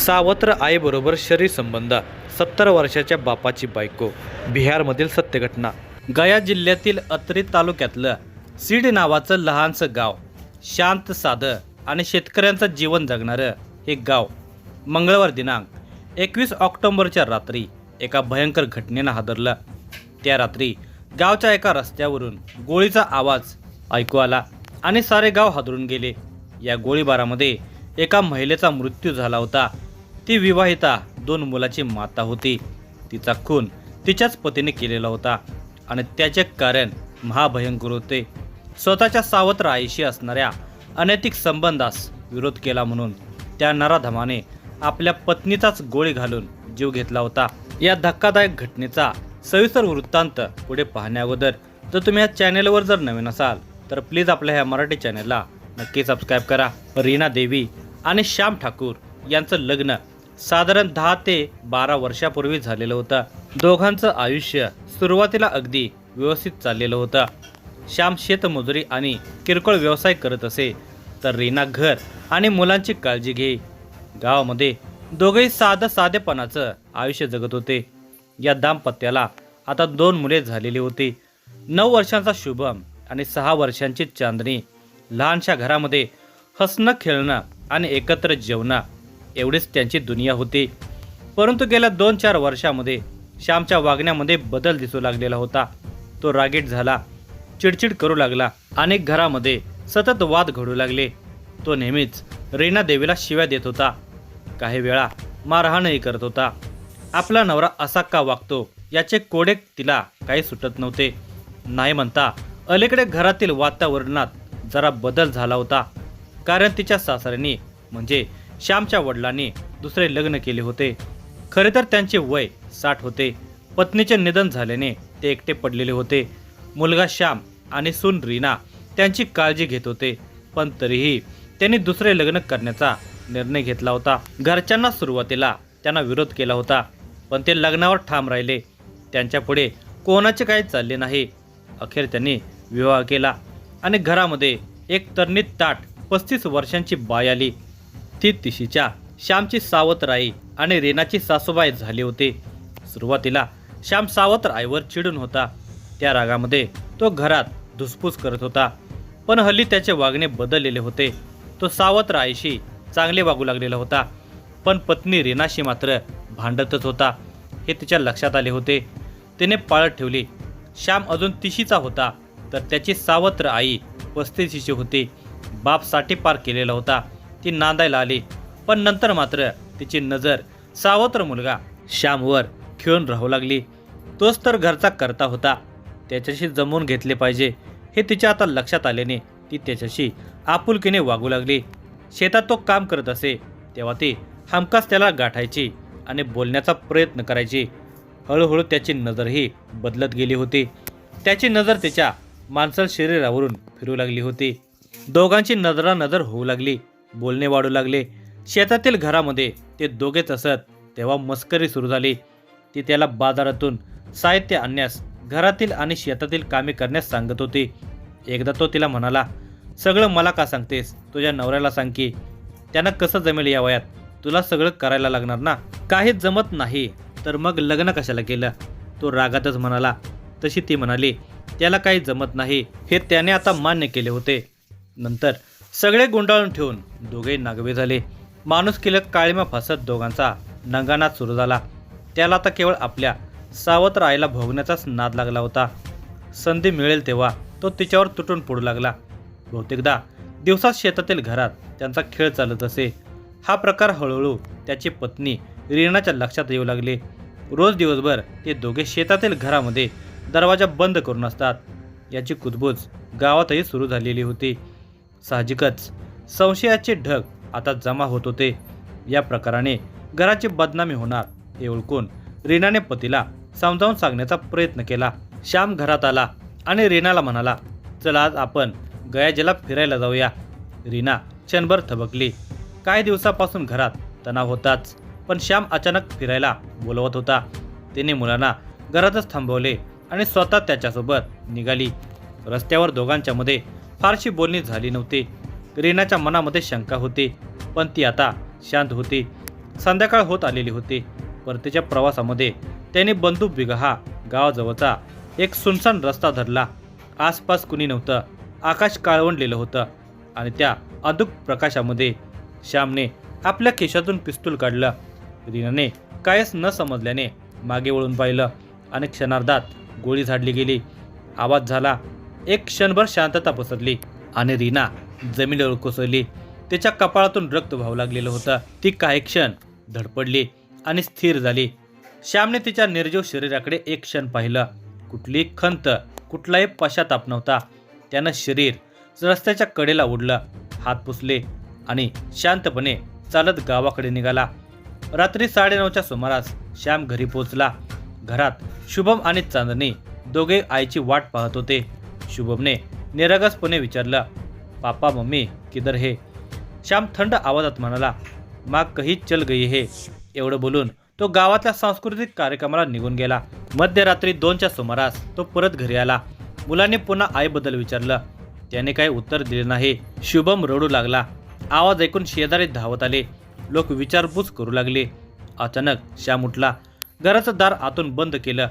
सावत्र आईबरोबर शरीर संबंध सत्तर वर्षाच्या बापाची बायको बिहारमधील सत्यघटना. गया जिल्ह्यातील अत्री तालुक्यातलं सीड नावाचं लहानसं गाव शांत साधं आणि शेतकऱ्यांचं जीवन जगणारं हे गाव मंगळवार दिनांक एकवीस ऑक्टोबरच्या रात्री एका भयंकर घटनेनं हादरलं. त्या रात्री गावच्या एका रस्त्यावरून गोळीचा आवाज ऐकू आला आणि सारे गाव हादरून गेले. या गोळीबारामध्ये एका महिलेचा मृत्यू झाला होता. ती विवाहिता दोन मुलाची माता होती. तिचा खून तिच्याच पतीने केलेला होता आणि त्याचे कारण महाभयंकर होते. स्वतःच्या सावत्र आईशी असणाऱ्या अनैतिक संबंधास विरोध केला म्हणून त्या नराधमाने आपल्या पत्नीचाच गोळी घालून जीव घेतला होता. या धक्कादायक घटनेचा सविस्तर वृत्तांत पुढे पाहण्याअगोदर जर तुम्ही या चॅनेलवर जर नवीन असाल तर प्लीज आपल्या ह्या मराठी चॅनेलला नक्की सबस्क्राईब करा. रीना देवी आणि श्याम ठाकूर यांचं लग्न साधारण दहा ते बारा वर्षापूर्वी झालेलं होतं. दोघांचं आयुष्य सुरुवातीला अगदी व्यवस्थित चाललेलं होतं. श्याम शेतमजुरी आणि किरकोळ व्यवसाय करत असे तर रीना घर आणि मुलांची काळजी घे गावामध्ये दोघेही साधं साधेपणाचं आयुष्य जगत होते. या दाम्पत्याला आता दोन मुले झालेली होती. नऊ वर्षांचा शुभम आणि सहा वर्षांची चांदणी. लहानशा घरामध्ये हसणं खेळणं आणि एकत्र जेवणं एवढीच त्यांची दुनिया होती. परंतु गेल्या दोन चार वर्षामध्ये श्यामच्या वागण्यामध्ये बदल दिसू लागलेला होता. तो रागीट झाला चिडचिड करू लागला अनेक घरामध्ये सतत वाद घडू लागले. तो नेहमीच रीना देवीला शिव्या देत होता. काही वेळा मारहाणही करत होता. आपला नवरा असा का वागतो याचे कोडे तिला काही सुटत नव्हते. नाही म्हणता अलीकडे घरातील वातावरणात जरा बदल झाला होता. कारण तिच्या सासऱ्यांनी म्हणजे श्यामच्या वडिलांनी दुसरे लग्न केले होते. खरे तर त्यांचे वय साठ होते. पत्नीचे निधन झाल्याने ते एकटे पडलेले होते. मुलगा श्याम आणि सून रीना त्यांची काळजी घेत होते पण तरीही त्यांनी दुसरे लग्न करण्याचा निर्णय घेतला होता. घरच्यांना सुरुवातीला त्यांना विरोध केला होता पण ते लग्नावर ठाम राहिले. त्यांच्या पुढे कोणाचे काही चालले नाही. अखेर त्यांनी विवाह केला आणि घरामध्ये एक तरणीत ताट पस्तीस वर्षांची बाय आली. ती तिशीच्या श्यामची सावतराई आई आणि रेनाची सासूबाई झाले होते. सुरुवातीला श्याम सावत्र आईवर चिडून होता. त्या रागामध्ये तो घरात धुसफूस करत होता. पण हल्ली त्याचे वागणे बदललेले होते. तो सावत्र आईशी चांगले वागू लागलेला होता. पण पत्नी रेनाशी मात्र भांडतच होता. हे तिच्या लक्षात आले होते. तिने पाळत ठेवली. श्याम अजून तिशीचा होता. तर त्याची सावत्र आई पस्तीशीची होती. बापसाठी पार केलेला होता. ती नांदायला आली. पण नंतर मात्र तिची नजर सावत्र मुलगा श्यामवर खेळून राहू लागली. तोच तर घरचा करता होता. त्याच्याशी जमवून घेतले पाहिजे हे तिच्या आता लक्षात आल्याने ती त्याच्याशी आपुलकीने वागू लागली. शेतात तो काम करत असे तेव्हा ती हमखास त्याला गाठायची आणि बोलण्याचा प्रयत्न करायची. हळूहळू त्याची नजरही बदलत गेली होती. त्याची नजर त्याच्या माणसाल शरीरावरून फिरू लागली होती. दोघांची नजरा नजर होऊ लागली. बोलणे वाढू लागले. शेतातील घरामध्ये ते दोघेच असत तेव्हा मस्करी सुरू झाली. ती त्याला बाजारातून साहित्य आणण्यास घरातील आणि शेतातील कामे करण्यास सांगत होती. एकदा तो तिला म्हणाला सगळं मला का सांगतेस? तुझ्या नवऱ्याला सांग की त्यानं कसं जमेल या वयात? तुला सगळं करायला लागणार ना? काहीच जमत नाही. तर मग लग्न कशाला केलं? तो रागातच म्हणाला. तशी ती म्हणाली त्याला काही जमत नाही. हे त्याने आता मान्य केले होते. नंतर सगळे गुंडाळून ठेवून दोघे नागवे झाले. माणूस किलक काळीमा फसत दोघांचा नंगानाच सुरू झाला. त्याला आता केवळ आपल्या सावत्र आईला भोगण्याचाच नाद लागला होता. संधी मिळेल तेव्हा तो तिच्यावर तुटून पडू लागला. बहुतेकदा दिवसात शेतातील घरात त्यांचा खेळ चालत असे. हा प्रकार हळूहळू त्याची पत्नी रीणाच्या लक्षात येऊ लागले. रोज दिवसभर ते दोघे शेतातील घरामध्ये दरवाजा बंद करून असतात. याची कुजबूज गावातही सुरू झालेली होती. साहजिकच. संशयाचे ढग आता जमा होत होते. या प्रकाराने घराची बदनामी होणार हे ओळखून रीनाने पतीला समजावून सांगण्याचा प्रयत्न केला. श्याम घरात आला आणि रीनाला म्हणाला चला आज आपण गयाजीला फिरायला जाऊया. रीना क्षणभर थबकली. काही दिवसापासून घरात तणाव होताच पण श्याम अचानक फिरायला बोलवत होता. तिने मुलांना घरातच थांबवले आणि स्वतः त्याच्यासोबत निघाली. रस्त्यावर दोघांच्यामध्ये फारशी बोलणी झाली नव्हती. रीनाच्या मनामध्ये शंका होती. पण ती आता शांत होती. संध्याकाळ होत आलेली होती. परतीच्या प्रवासामध्ये त्याने बंदूक बिगहा गावाजवळचा एक सुनसान रस्ता धरला. आसपास कुणी नव्हतं. आकाश काळवंडलेलं होतं. आणि त्या अदूक प्रकाशामध्ये श्यामने आपल्या खिशातून पिस्तूल काढलं. रीनाने कायच न समजल्याने मागे वळून पाहिलं. आणि क्षणार्धात गोळी झाडली गेली. आवाज झाला एक क्षणभर शांतता पसरली आणि रीना जमिनीवर कोसळली. तिच्या कपाळातून रक्त वाहू लागलेलं होतं. ती काही क्षण धडपडली आणि स्थिर झाली. श्यामने तिच्या निर्जीव शरीराकडे एक क्षण पाहिलं. कुठली खंत कुठलाही पश्चाताप नव्हता. त्यानं शरीर रस्त्याच्या कडेला ओढलं. हात पुसले आणि शांतपणे चालत गावाकडे निघाला. रात्री साडेनऊच्या सुमारास श्याम घरी पोहोचला. घरात शुभम आणि चांदणी दोघे आईची वाट पाहत होते. शुभमने निरागसपणे विचारलं पापा मम्मी किधर हे? श्याम थंड आवाजात म्हणाला माग कही चल गई हे. एवढं बोलून तो गावातल्या सांस्कृतिक कार्यक्रमाला निघून गेला. मध्यरात्री दोनच्या सुमारास तो परत घरी आला. मुलाने पुन्हा आईबद्दल विचारलं त्याने काही उत्तर दिले नाही. शुभम रडू लागला. आवाज ऐकून शेजारी धावत आले. लोक विचारपूस करू लागले. अचानक श्याम उठला. घराचं दार आतून बंद केलं.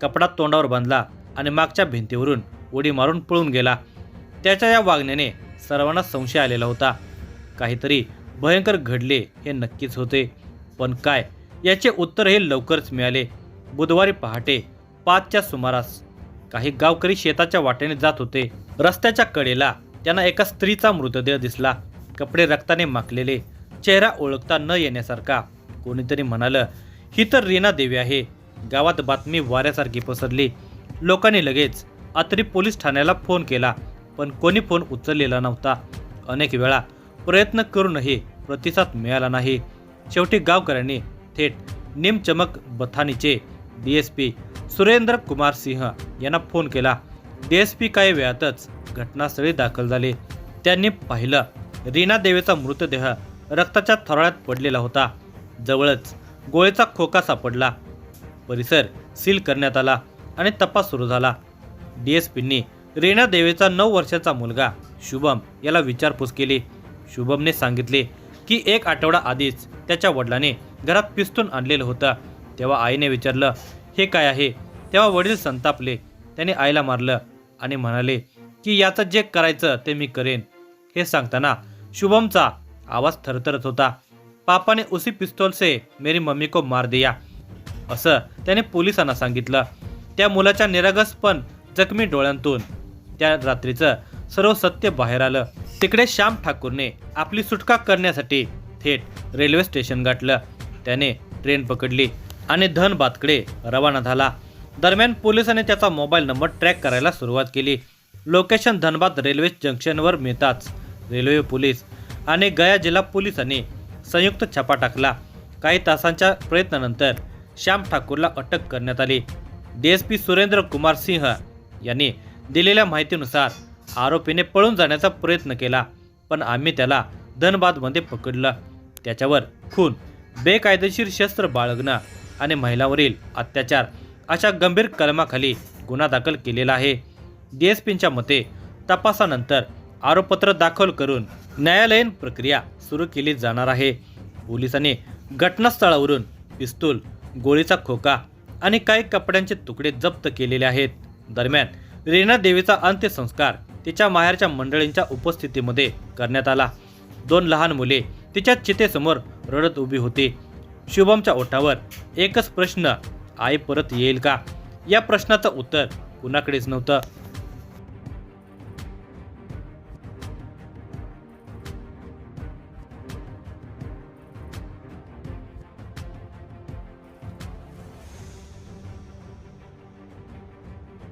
कपडा तोंडावर बांधला आणि मागच्या भिंतीवरून उडी मारून पळून गेला. त्याच्या या वागण्याने सर्वांना संशय आलेला होता. काहीतरी भयंकर घडले हे नक्कीच होते. पण काय? याचे उत्तरही लवकरच मिळाले. बुधवारी पहाटे पाचच्या सुमारास काही गावकरी शेताच्या वाटेने जात होते. रस्त्याच्या कडेला त्यांना एका स्त्रीचा मृतदेह दिसला. कपडे रक्ताने माखलेले चेहरा ओळखता न येण्यासारखा. कोणीतरी म्हणालं ही तर रीना देवी आहे. गावात बातमी वाऱ्यासारखी पसरली. लोकांनी लगेच अत्री पोलीस ठाण्याला फोन केला पण कोणी फोन उचललेला नव्हता. अनेक वेळा प्रयत्न करूनही प्रतिसाद मिळाला नाही. शेवटी गावकऱ्यांनी थेट निमचमक बथानीचे D S P Surendra Kumar Singh यांना फोन केला. डी एस पी काही वेळातच घटनास्थळी दाखल झाले. त्यांनी पाहिलं रीना देवीचा मृतदेह रक्ताच्या थराळ्यात पडलेला होता. जवळच गोळीचा खोका सापडला. परिसर सील करण्यात आला आणि तपास सुरू झाला. डी एस देवेचा देवीचा नऊ वर्षाचा मुलगा शुभम याला विचारपूस केली. शुभमने सांगितले की एक आठवडा आधीच त्याच्या वडिलांनी घरात पिस्तून आणलेलं होतं. तेव्हा आईने विचारलं हे काय आहे? तेव्हा वडील संतापले. त्याने आईला मारलं आणि म्हणाले की याचं जे करायचं ते मी करेन. हे सांगताना शुभमचा आवाज थरथरत होता. पापाने उसी पिस्तौल से मेरी मम्मी को मार दिया. असं त्याने पोलिसांना सांगितलं. त्या मुलाच्या निरागस पण जखमी डोळ्यांतून. त्या रात्रीचं सर्व सत्य बाहेर आलं. तिकडे श्याम ठाकूरने आपली सुटका करण्यासाठी थेट रेल्वे स्टेशन गाठलं. त्याने ट्रेन पकडली आणि धनबादकडे रवाना झाला. दरम्यान पोलिसांनी त्याचा मोबाईल नंबर ट्रॅक करायला सुरुवात केली. लोकेशन धनबाद रेल्वे जंक्शनवर मिळताच रेल्वे पोलीस आणि गया जिल्हा पोलिसांनी संयुक्त छापा टाकला. काही तासांच्या प्रयत्नानंतर श्याम ठाकूरला अटक करण्यात आली. D S P Surendra Kumar Singh यांनी दिलेल्या माहितीनुसार आरोपीने पळून जाण्याचा प्रयत्न केला पण आम्ही त्याला धनबादमध्ये पकडलं. त्याच्यावर खून बेकायदेशीर शस्त्र बाळगणं आणि महिलांवरील अत्याचार अशा गंभीर कलमाखाली गुन्हा दाखल केलेला आहे. डी एस पींच्या मते तपासानंतर आरोपपत्र दाखल करून न्यायालयीन प्रक्रिया सुरू केली जाणार आहे. पोलिसांनी घटनास्थळावरून पिस्तूल गोळीचा खोका आणि काही कपड्यांचे तुकडे जप्त केलेले आहेत. दरम्यान रीना देवीचा अंत्यसंस्कार तिच्या माहेरच्या मंडळींच्या उपस्थितीमध्ये करण्यात आला. दोन लहान मुले तिच्या चितेसमोर रडत उभी होती. शुभमच्या ओठावर एकच प्रश्न आई परत येईल का? या प्रश्नाचं उत्तर कुणाकडेच नव्हतं.